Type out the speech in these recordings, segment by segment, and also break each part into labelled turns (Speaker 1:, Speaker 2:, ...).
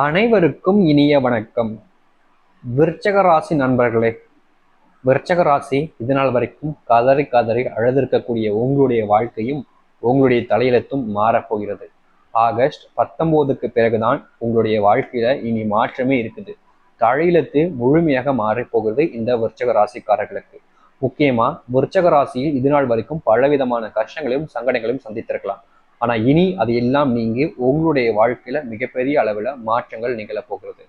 Speaker 1: அனைவருக்கும் இனிய வணக்கம். விருச்சக ராசி நண்பர்களே விருச்சக ராசி இது வரைக்கும் கதறி கதறி அழுதிருக்கக்கூடிய உங்களுடைய வாழ்க்கையும் உங்களுடைய தலையெழுத்தும் மாறப்போகிறது. ஆகஸ்ட் பத்தொன்பதுக்கு பிறகுதான் உங்களுடைய வாழ்க்கையில இனி மாற்றமே இருக்குது. தலையெழுத்து முழுமையாக மாறிப்போகிறது இந்த விருச்சக ராசிக்காரர்களுக்கு. முக்கியமா விருச்சக ராசியில் இது நாள் வரைக்கும் பலவிதமான கஷ்டங்களையும் சங்கடங்களையும் சந்தித்திருக்கலாம். ஆனா இனி அது எல்லாம் நீங்கி உங்களுடைய வாழ்க்கையில மிகப்பெரிய அளவுல மாற்றங்கள் நிகழப்போகிறது போகிறது.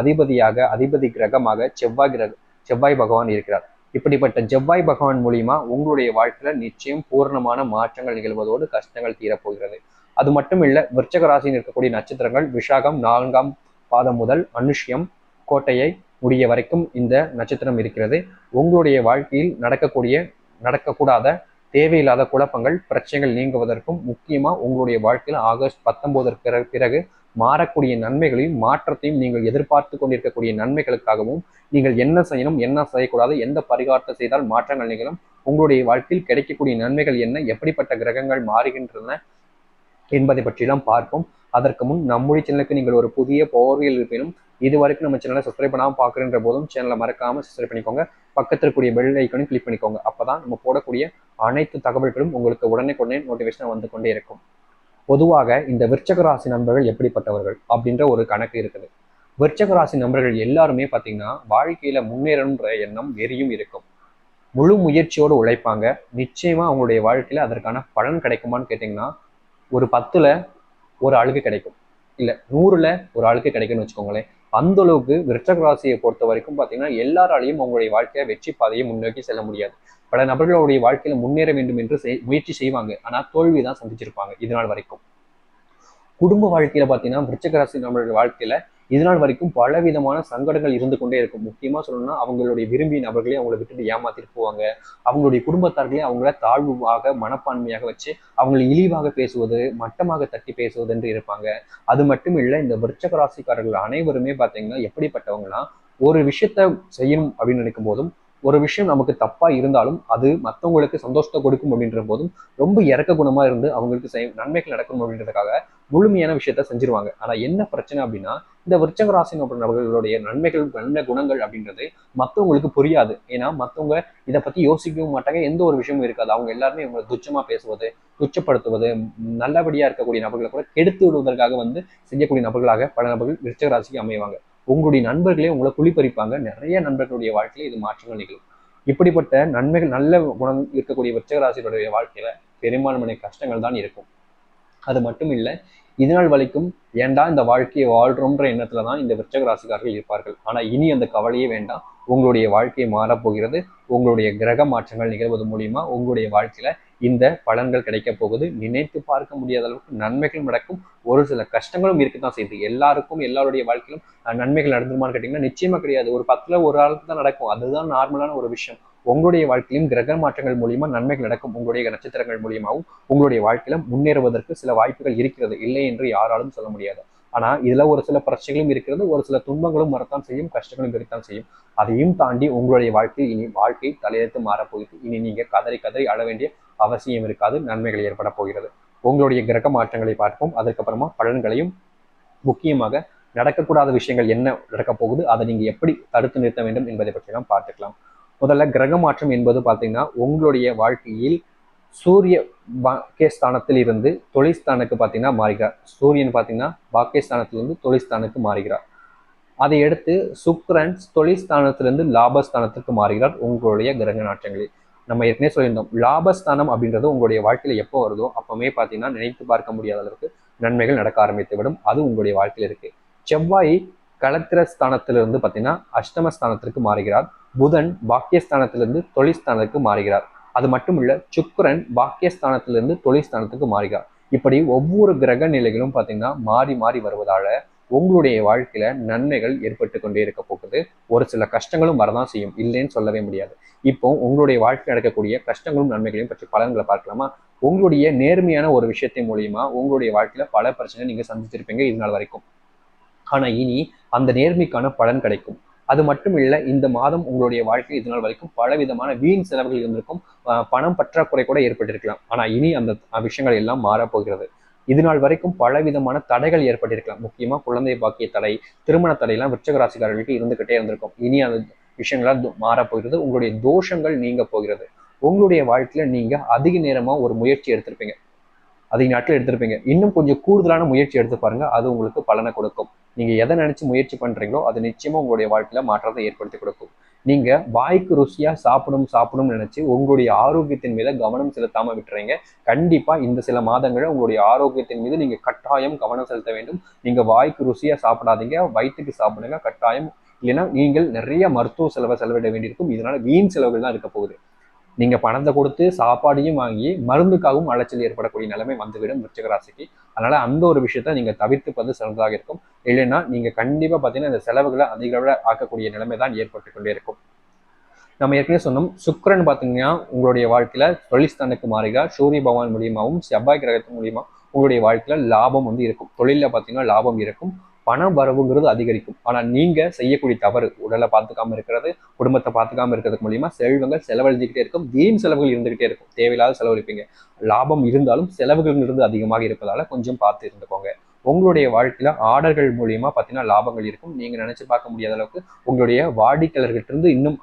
Speaker 1: அதிபதியாக அதிபதி கிரகமாக செவ்வாய் கிரக செவ்வாய் பகவான் இருக்கிறார். இப்படிப்பட்ட செவ்வாய் பகவான் மூலியமா உங்களுடைய வாழ்க்கையில நிச்சயம் பூர்ணமான மாற்றங்கள் நிகழ்வதோடு கஷ்டங்கள் தீரப்போகிறது. அது மட்டும் இல்ல விருச்சக ராசியில் இருக்கக்கூடிய நட்சத்திரங்கள் விஷாகம் நான்காம் பாதம் முதல் அனுஷ்யம் கோட்டையை முடிய வரைக்கும் இந்த நட்சத்திரம் இருக்கிறது. உங்களுடைய வாழ்க்கையில் நடக்கக்கூடிய நடக்கக்கூடாத தேவையில்லாத குழப்பங்கள் பிரச்சனைகள் நீங்குவதற்கும் முக்கியமாக உங்களுடைய வாழ்க்கையில் ஆகஸ்ட் பத்தொன்பதற்கு பிறகு மாறக்கூடிய நன்மைகளையும் மாற்றத்தையும் நீங்கள் எதிர்பார்த்து கொண்டிருக்கக்கூடிய நன்மைகளுக்காகவும் நீங்கள் என்ன செய்யணும் என்ன செய்யக்கூடாது எந்த பரிகாரத்தை செய்தால் மாற்றங்கள் நிகழும் உங்களுடைய வாழ்க்கையில் கிடைக்கக்கூடிய நன்மைகள் என்ன எப்படிப்பட்ட கிரகங்கள் மாறுகின்றன என்பதை பற்றிலாம் பார்ப்போம். அதற்கு முன் நம்முடைய சேனலுக்கு நீங்கள் ஒரு புதிய போர்வியல் இருப்பினும் இது வரைக்கும் நம்ம சேனலை சப்ஸ்கிரைப் பண்ணாமல் பார்க்குறன்ற போதும் சேனலை மறக்காமல் சப்ஸ்கிரைப் பண்ணிக்கோங்க. பக்கத்தில் இருக்கக்கூடிய பெல் ஐக்கனையும் கிளிக் பண்ணிக்கோங்க. அப்போ தான் நம்ம போடக்கூடிய அனைத்து தகவல்களும் உங்களுக்கு உடனே உடனே நோட்டிஃபிகேஷன் வந்து கொண்டே இருக்கும். பொதுவாக இந்த விருச்சக ராசி நண்பர்கள் எப்படிப்பட்டவர்கள் அப்படின்ற ஒரு கணக்கு இருக்குது. விருச்சக ராசி நண்பர்கள் எல்லாருமே பார்த்தீங்கன்னா வாழ்க்கையில் முன்னேறணுன்ற எண்ணம் வெறியும் இருக்கும். முழு முயற்சியோடு உழைப்பாங்க. நிச்சயமாக அவங்களுடைய வாழ்க்கையில் அதற்கான பலன் கிடைக்குமான்னு கேட்டிங்கன்னா ஒரு பத்துல ஒரு ஆளுக்கு கிடைக்கும். இல்ல நூறுல ஒரு ஆளுக்கு கிடைக்கும்னு வச்சுக்கோங்களேன். அந்த அளவுக்கு விருச்சக ராசியை பொறுத்த வரைக்கும் பார்த்தீங்கன்னா எல்லாராலையும் அவங்களுடைய வாழ்க்கையை வெற்றி பாதையை முன்னோக்கி செல்ல முடியாது. பல நபர்களுடைய வாழ்க்கையில முன்னேற வேண்டும் என்று செய் முயற்சி செய்வாங்க. ஆனா தோல்வி தான் சந்திச்சிருப்பாங்க இது நாள் வரைக்கும். குடும்ப வாழ்க்கையில பார்த்தீங்கன்னா விருச்சக ராசி வாழ்க்கையில இது நாள் வரைக்கும் பல விதமான சங்கடங்கள் இருந்து கொண்டே இருக்கும். முக்கியமா சொல்லணும்னா அவங்களுடைய விரும்பிய நபர்களே அவங்களை விட்டுட்டு ஏமாத்திட்டு போவாங்க. அவங்களுடைய குடும்பத்தார்களே அவங்கள தாழ்வாக மனப்பான்மையாக வச்சு அவங்களை இழிவாக பேசுவது மட்டமாக தட்டி பேசுவது என்று இருப்பாங்க. அது மட்டும் இல்லை இந்த விருச்சக ராசிக்காரர்கள் அனைவருமே பார்த்தீங்கன்னா எப்படிப்பட்டவங்கன்னா ஒரு விஷயத்த செய்யணும் அப்படின்னு நினைக்கும் போதும் ஒரு விஷயம் நமக்கு தப்பா இருந்தாலும் அது மற்றவங்களுக்கு சந்தோஷத்தை கொடுக்கும் அப்படின்ற போதும் ரொம்ப இறக்க குணமா இருந்து அவங்களுக்கு நன்மைகள் நடக்கணும் அப்படின்றதுக்காக முழுமையான விஷயத்த செஞ்சிருவாங்க. ஆனா என்ன பிரச்சனை அப்படின்னா இந்த விருச்சக ராசி நபர்களுடைய நன்மைகள் நல்ல குணங்கள் அப்படின்றது மற்றவங்களுக்கு புரியாது. ஏன்னா மற்றவங்க இதை பத்தி யோசிக்கவும் மாட்டாங்க. எந்த ஒரு விஷயமும் இருக்காது. அவங்க எல்லாருமே இவங்களை துச்சமா பேசுவது துச்சப்படுத்துவது நல்லபடியா இருக்கக்கூடிய நபர்களை கூட கெடுத்து விடுவதற்காக வந்து செய்யக்கூடிய நபர்களாக பல நபர்கள் விருச்சக ராசிக்கு அமைவாங்க. உங்களுடைய நண்பர்களே உங்களை குளிப்பறிப்பாங்க. நிறைய நண்பர்களுடைய வாழ்க்கையில இது மாற்றங்கள் நிகழும். இப்படிப்பட்ட நன்மைகள் நல்ல குணம் இருக்கக்கூடிய விருச்சகராசிகளுடைய வாழ்க்கையில பெரும்பான்மையான கஷ்டங்கள் தான் இருக்கும். அது மட்டும் இல்லை இதனால் வரைக்கும் ஏண்டா இந்த வாழ்க்கையை வாழ்றோம்ன்ற எண்ணத்துல தான் இந்த விருச்சக ராசிக்காரர்கள் இருப்பார்கள். ஆனா இனி அந்த கவலையே வேண்டாம். உங்களுடைய வாழ்க்கையை மாறப்போகிறது உங்களுடைய கிரக மாற்றங்கள் நிகழ்வது மூலியமா உங்களுடைய வாழ்க்கையில இந்த பலன்கள் கிடைக்க போகுது. நினைத்து பார்க்க முடியாத அளவுக்கு நன்மைகள் நடக்கும். ஒரு சில கஷ்டங்களும் இருக்கத்தான் செய்யுது எல்லாருக்கும் எல்லாருடைய வாழ்க்கையிலும் நன்மைகள் நடந்துருமான்னு கேட்டீங்கன்னா நிச்சயமா கிடையாது. ஒரு பத்துல ஒரு ஆளுக்கு தான் நடக்கும். அதுதான் நார்மலான ஒரு விஷயம். உங்களுடைய வாழ்க்கையிலும் கிரக மாற்றங்கள் மூலியமா நன்மைகள் நடக்கும். உங்களுடைய நட்சத்திரங்கள் மூலியமாகவும் உங்களுடைய வாழ்க்கையில முன்னேறுவதற்கு சில வாய்ப்புகள் இருக்கிறது. இல்லை என்று யாராலும் சொல்ல முடியாது. ஆனா இதுல ஒரு சில பிரச்சனைகளும் இருக்கிறது. ஒரு சில துன்பங்களும் வரத்தான் செய்யும். கஷ்டங்களும் இருக்கத்தான் செய்யும். அதையும் தாண்டி உங்களுடைய வாழ்க்கையில் இனி வாழ்க்கை தலையெழுத்து மாறப்போகுது இனி நீங்க கதறி கதறி அழ வேண்டிய அவசியம் இருக்காது. நன்மைகள் ஏற்பட போகிறது. உங்களுடைய கிரக மாற்றங்களை பார்ப்போம். அதுக்கப்புறமா பலன்களையும் முக்கியமாக நடக்கக்கூடாத விஷயங்கள் என்ன நடக்க போகுது? அதை நீங்க எப்படி தடுத்து நிறுத்த வேண்டும் என்பதை பற்றி நாம் பார்த்துக்கலாம். முதல்ல கிரக மாற்றம் என்பது பார்த்தீங்கன்னா உங்களுடைய வாழ்க்கையில் சூரிய பாக்கியஸ்தானத்தில் இருந்து தொழில்ஸ்தானுக்கு பார்த்தீங்கன்னா மாறுகிறார். சூரியன் பார்த்தீங்கன்னா பாக்கியஸ்தானத்திலிருந்து தொழில்ஸ்தானுக்கு மாறுகிறார். அதை அடுத்து சுக்ரன் தொழில்ஸ்தானத்திலிருந்து லாபஸ்தானத்திற்கு மாறுகிறார் உங்களுடைய கிரக நாற்றங்களில். நம்ம ஏற்கனவே சொல்லியிருந்தோம் லாபஸ்தானம் அப்படின்றது உங்களுடைய வாழ்க்கையில் எப்போ வருதோ அப்பவுமே பார்த்தீங்கன்னா நினைத்து பார்க்க முடியாத அளவுக்கு நன்மைகள் நடக்க ஆரம்பித்து விடும் அது உங்களுடைய வாழ்க்கையில் இருக்கு. செவ்வாய் களத்திர ஸ்தானத்திலிருந்து பார்த்தீங்கன்னா அஷ்டமஸ்தானத்திற்கு மாறுகிறார். புதன் பாக்கியஸ்தானத்திலிருந்து தொழில்ஸ்தானத்துக்கு மாறுகிறார். அது மட்டும் இல்ல சுக்கரன் பாக்கியஸ்தானத்திலிருந்து தொழில்ஸ்தானத்துக்கு மாறுகிறார். இப்படி ஒவ்வொரு கிரக நிலைகளும் பார்த்தீங்கன்னா மாறி மாறி வருவதால உங்களுடைய வாழ்க்கையில நன்மைகள் ஏற்பட்டு கொண்டே இருக்க போகுது. ஒரு சில கஷ்டங்களும் வரதான் செய்யும். இல்லைன்னு சொல்லவே முடியாது. இப்போ உங்களுடைய வாழ்க்கையில் நடக்கக்கூடிய கஷ்டங்களும் நன்மைகளையும் பற்றி பலன்களை பார்க்கலாமா? உங்களுடைய நேர்மையான ஒரு விஷயத்தின் மூலியமா உங்களுடைய வாழ்க்கையில பல பிரச்சனை நீங்க சந்திச்சிருப்பீங்க இது நாள் வரைக்கும். ஆனா இனி அந்த நேர்மைக்கான பலன் கிடைக்கும். அது மட்டும் இல்லை இந்த மாதம் உங்களுடைய வாழ்க்கை இது நாள் வரைக்கும் பல விதமான வீண் செலவுகள் இருந்திருக்கும். பணம் பற்றாக்குறை கூட ஏற்பட்டிருக்கலாம். ஆனா இனி அந்த விஷயங்கள் எல்லாம் மாறப்போகிறது இது நாள் வரைக்கும் பலவிதமான தடைகள் ஏற்பட்டிருக்கலாம். முக்கியமா குழந்தை பாக்கிய தடை திருமண தடையெல்லாம் விருச்சகராசிக்காரர்களுக்கு இருந்துகிட்டே இருந்திருக்கும். இனி அந்த விஷயங்களால் மாறப் போகிறது. உங்களுடைய தோஷங்கள் நீங்க போகிறது. உங்களுடைய வாழ்க்கையில நீங்க அதிக நேரமா ஒரு முயற்சி எடுத்திருப்பீங்க. அதிக நாட்டில் எடுத்திருப்பீங்க. இன்னும் கொஞ்சம் கூடுதலான முயற்சி எடுத்து பாருங்க. அது உங்களுக்கு பலனை கொடுக்கும். நீங்கள் எதை நினச்சி முயற்சி பண்ணுறீங்களோ அது நிச்சயமாக உங்களுடைய வாழ்க்கையில் மாற்றத்தை ஏற்படுத்தி கொடுக்கும். நீங்கள் வாய்க்கு ருசியாக சாப்பிடும் சாப்பிடணும்னு நினச்சி உங்களுடைய ஆரோக்கியத்தின் மீது கவனம் செலுத்தாமல் விட்டுறீங்க. கண்டிப்பாக இந்த சில மாதங்களில் உங்களுடைய ஆரோக்கியத்தின் மீது நீங்கள் கட்டாயம் கவனம் செலுத்த வேண்டும். நீங்கள் வாய்க்கு ருசியாக சாப்பிடாதீங்க வயிற்றுக்கு சாப்பிடுங்க கட்டாயம். இல்லைன்னா நீங்கள் நிறைய மருத்துவ செலவை செலவிட வேண்டியிருக்கும். இதனால் வீண் செலவுகள் தான் இருக்க போகுது. நீங்கள் பணத்தை கொடுத்து சாப்பாடையும் வாங்கி மருந்துக்காகவும் அலைச்சல் ஏற்படக்கூடிய நிலைமை வந்துவிடும் விருச்சிகராசிக்கு அதனால அந்த ஒரு விஷயத்த நீங்க தவிர்த்துப்பது சிறந்ததாக இருக்கும். இல்லைன்னா நீங்க கண்டிப்பா பாத்தீங்கன்னா இந்த செலவுகளை அதிக அளவில் ஆக்கக்கூடிய நிலைமை தான் ஏற்பட்டு கொண்டே இருக்கும். நம்ம ஏற்கனவே சொன்னோம் சுக்கிரன் பார்த்தீங்கன்னா உங்களுடைய வாழ்க்கையில தொழில்ஸ்தானுக்கு மாறிகா சூரிய பகவான் மூலியமாகவும் செவ்வாய் கிரகத்தின் மூலியமா உங்களுடைய வாழ்க்கையில லாபம் வந்து இருக்கும். தொழில பார்த்தீங்கன்னா லாபம் இருக்கும். பண வரவுங்கிறது அதிகரிக்கும். ஆனால் நீங்கள் செய்யக்கூடிய தவறு உடலை பார்த்துக்காம இருக்கிறது குடும்பத்தை பார்த்துக்காம இருக்கிறது மூலியமா செல்வங்கள் செலவழிஞ்சுக்கிட்டே இருக்கும். வீண் செலவுகள் இருந்துகிட்டே இருக்கும். தேவையில்லாத செலவழிப்பீங்க. லாபம் இருந்தாலும் செலவுகள் இருந்து அதிகமாக இருப்பதால கொஞ்சம் பார்த்து இருந்துக்கோங்க. உங்களுடைய வாழ்க்கையில ஆர்டர்கள் மூலியமா பார்த்தீங்கன்னா லாபங்கள் இருக்கும். நீங்க நினைச்சு பார்க்க முடியாத அளவுக்கு உங்களுடைய வாடிக்கையாளர்கிட்ட இருந்து இன்னும்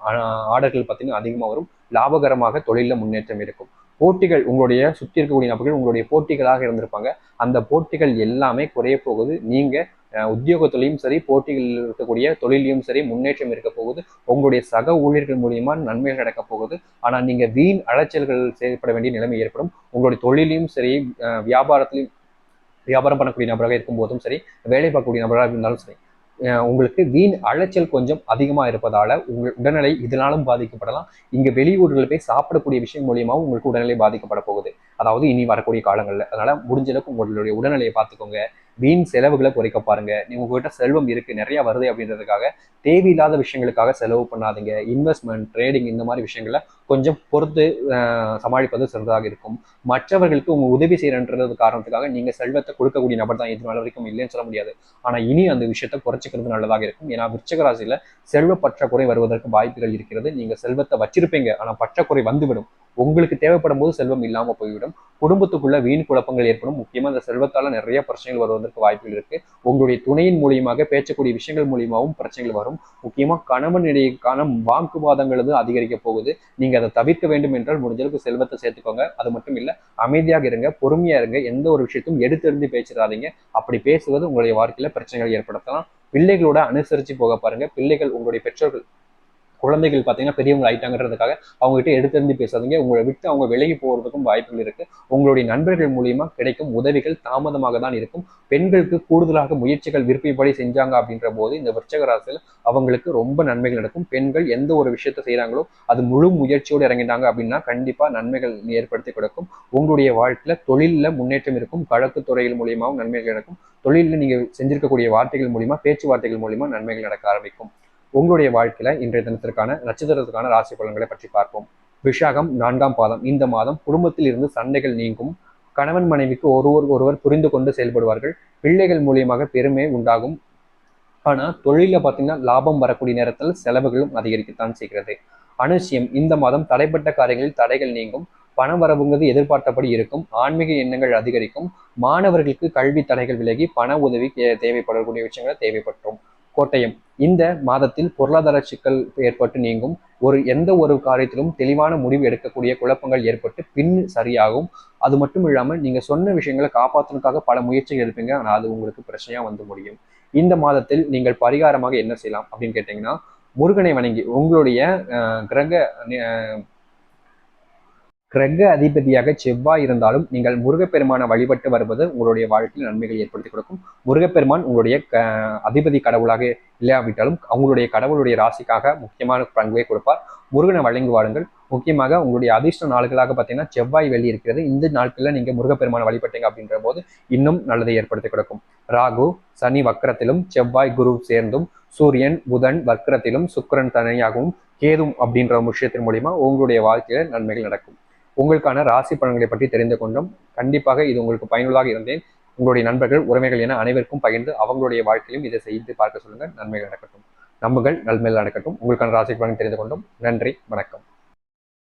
Speaker 1: ஆர்டர்கள் பார்த்தீங்கன்னா அதிகமாக வரும். லாபகரமாக தொழிலில் முன்னேற்றம் இருக்கும். போட்டிகள் உங்களுடைய சுற்றி இருக்கக்கூடிய நபர்கள் உங்களுடைய போட்டிகளாக இருந்திருப்பாங்க. அந்த போட்டிகள் எல்லாமே குறைய போகுது. நீங்கள் உத்தியோகத்திலையும் சரி போட்டிகளில் இருக்கக்கூடிய தொழிலையும் சரி முன்னேற்றம் இருக்க போகுது. உங்களுடைய சக ஊழியர்கள் மூலியமா நன்மைகள் நடக்க போகுது. ஆனால் நீங்க வீண் அலைச்சல்கள் செயல்பட வேண்டிய நிலைமை ஏற்படும். உங்களுடைய தொழிலையும் சரி வியாபாரத்திலையும் வியாபாரம் பண்ணக்கூடிய நபராக இருக்கும் போதும் சரி வேலை பார்க்கக்கூடிய நபராக இருந்தாலும் சரி உங்களுக்கு வீண் அலைச்சல் கொஞ்சம் அதிகமாக இருப்பதால உங்கள் உடல்நிலை இதனாலும் பாதிக்கப்படலாம். இங்கே வெளியூர்களில் போய் சாப்பிடக்கூடிய விஷயம் மூலியமாகவும் உங்களுக்கு உடல்நிலை பாதிக்கப்பட போகுது. அதாவது இனி வரக்கூடிய காலங்களில். அதனால் முடிஞ்ச அளவுக்கு உங்களுடைய உடல்நிலையை பார்த்துக்கோங்க. வீண் செலவுகளை குறைக்க பாருங்க. உங்ககிட்ட செல்வம் இருக்கு நிறைய வருது அப்படின்றதுக்காக தேவையில்லாத விஷயங்களுக்காக செலவு பண்ணாதீங்க. இன்வெஸ்ட்மெண்ட் ட்ரேடிங் இந்த மாதிரி விஷயங்களை கொஞ்சம் பொறுத்து சமாளிப்பது சிறந்ததாக இருக்கும். மற்றவர்களுக்கு உங்க உதவி செய்யறன்றது காரணத்துக்காக நீங்க செல்வத்தை கொடுக்கக்கூடிய நபர் தான் இது நாள் வரைக்கும் இல்லைன்னு சொல்ல முடியாது. ஆனா இனி அந்த விஷயத்தை குறைச்சிக்கிறது நல்லதாக இருக்கும். ஏன்னா விருச்சக ராசியில செல்வ பற்றாக்குறை வருவதற்கு வாய்ப்புகள் இருக்கிறது. நீங்க செல்வத்தை வச்சிருப்பீங்க. ஆனா பற்றாக்குறை வந்துவிடும். உங்களுக்கு தேவைப்படும் போது செல்வம் இல்லாம போய்விடும். குடும்பத்துக்குள்ள வீண் குழப்பங்கள் ஏற்படும். முக்கியமாக இந்த செல்வத்தால் நிறைய பிரச்சனைகள் வருவதற்கு வாய்ப்புகள் இருக்கு. உங்களுடைய துணையின் மூலியமாக பேசக்கூடிய விஷயங்கள் மூலியமாகவும் பிரச்சனைகள் வரும். முக்கியமாக கணவன் இடையேக்கான வாக்குவாதங்கள் அதிகரிக்க போகுது. நீங்க அதை தவிர்க்க வேண்டும் என்றால் முடிஞ்சளவுக்கு செல்வத்தை சேர்த்துக்கோங்க. அது மட்டும் இல்ல அமைதியாக இருங்க பொறுமையா இருங்க. எந்த ஒரு விஷயத்தையும் எடுத்தெறிந்து பேசிடாதீங்க. அப்படி பேசுவது உங்களுடைய வாழ்க்கையில பிரச்சனைகள் ஏற்படுத்தலாம். பிள்ளைகளோட அனுசரிச்சு போக பாருங்க. பிள்ளைகள் உங்களுடைய பெற்றோர்கள் குழந்தைகள் பார்த்தீங்கன்னா பெரியவங்க ஆயிட்டாங்கன்றதுக்காக அவங்ககிட்ட எடுத்திருந்து பேசாதீங்க. உங்களை விட்டு அவங்க விலகி போகிறதுக்கும் வாய்ப்புகள் இருக்கு. உங்களுடைய நண்பர்கள் மூலியமா கிடைக்கும் உதவிகள் தாமதமாக தான் இருக்கும். பெண்களுக்கு கூடுதலாக முயற்சிகள் விருப்பப்படி செஞ்சாங்க அப்படின்ற போது இந்த விருச்சக ராசியில் அவங்களுக்கு ரொம்ப நன்மைகள் நடக்கும். பெண்கள் எந்த ஒரு விஷயத்த செய்கிறாங்களோ அது முழு முயற்சியோடு இறங்கிட்டாங்க அப்படின்னா கண்டிப்பா நன்மைகள் ஏற்படுத்தி கொடுக்கும். உங்களுடைய வாழ்க்கையில தொழிலில் முன்னேற்றம் இருக்கும். கழக்கு துறைகள் மூலியமாகவும் நன்மைகள் நடக்கும். தொழிலில் நீங்கள் செஞ்சிருக்கக்கூடிய வார்த்தைகள் மூலியமா பேச்சுவார்த்தைகள் மூலியமா நன்மைகள் நடக்க ஆரம்பிக்கும். உங்களுடைய வாழ்க்கையில இன்றைய தினத்திற்கான நட்சத்திரத்துக்கான ராசி பலன்களை பற்றி பார்ப்போம். விஷாகம் நான்காம் பாதம். இந்த மாதம் குடும்பத்தில் இருந்து சண்டைகள் நீங்கும். கணவன் மனைவிக்கு ஒருவர் ஒருவர் புரிந்து கொண்டு செயல்படுவார்கள். பிள்ளைகள் மூலியமாக பெருமை உண்டாகும். ஆனால் தொழிலில் பார்த்தீங்கன்னா லாபம் வரக்கூடிய நேரத்தில் செலவுகளும் அதிகரிக்கத்தான் செய்கிறது. அனுசியம் இந்த மாதம் தடைப்பட்ட காரியங்களில் தடைகள் நீங்கும். பண வரவுங்கிறது எதிர்பார்த்தபடி இருக்கும். ஆன்மீக எண்ணங்கள் அதிகரிக்கும். மாணவர்களுக்கு கல்வி தடைகள் விலகி பண உதவி தேவைப்படக்கூடிய விஷயங்களை தேவைப்பட்டோம். கோட்டயம். இந்த மாதத்தில் பொருளாதார சிக்கல் ஏற்பட்டு நீங்கும். ஒரு எந்த ஒரு காரியத்திலும் தெளிவான முடிவு எடுக்கக்கூடிய குழப்பங்கள் ஏற்பட்டு பின் சரியாகும். அது மட்டும் இல்லாமல் நீங்க சொன்ன விஷயங்களை காப்பாற்றுறதுக்காக பல முயற்சிகள் எடுப்பீங்க. ஆனால் அது உங்களுக்கு பிரச்சனையா வந்து முடியும். இந்த மாதத்தில் நீங்கள் பரிகாரமாக என்ன செய்யலாம் அப்படின்னு கேட்டீங்கன்னா முருகனை வணங்கி உங்களுடைய கிரக கிரக அதிபதியாக செவ்வாய் இருந்தாலும் நீங்கள் முருகப்பெருமானை வழிபட்டு வருவது உங்களுடைய வாழ்க்கையில் நன்மைகள் ஏற்படுத்தி கொடுக்கும். முருகப்பெருமான் உங்களுடைய அதிபதி கடவுளாக இல்லாவிட்டாலும் அவங்களுடைய கடவுளுடைய ராசிக்காக முக்கியமான பங்குவை கொடுப்பார். முருகனை வழங்கி வாருங்கள் முக்கியமாக உங்களுடைய அதிர்ஷ்ட நாள்களாக பார்த்தீங்கன்னா செவ்வாய் வெளி இருக்கிறது. இந்த நாட்களில் நீங்கள் முருகப்பெருமானை வழிபட்டீங்க அப்படின்ற போது இன்னும் நல்லதை ஏற்படுத்தி கொடுக்கும். ராகு சனி வக்கரத்திலும் செவ்வாய் குரு சேர்ந்தும் சூரியன் புதன் வக்கரத்திலும் சுக்கரன் தனியாகவும் கேதும் அப்படின்ற விஷயத்தின் மூலியமா உங்களுடைய வாழ்க்கையில நன்மைகள் நடக்கும். உங்களுக்கான ராசி பலன்களை பற்றி தெரிந்து கொண்டோம் கண்டிப்பாக இது உங்களுக்கு பயனுள்ளதாக இருந்தேன். உங்களுடைய நண்பர்கள் உரிமைகள் என அனைவருக்கும் பகிர்ந்து அவங்களுடைய வாழ்க்கையிலும் இதை செய்து பார்க்க சொல்லுங்கள். நன்மைகள் நடக்கட்டும். நம்புகள் நல்மையில் நடக்கட்டும். உங்களுக்கான ராசி பலன் தெரிந்து கொண்டோம் நன்றி வணக்கம்.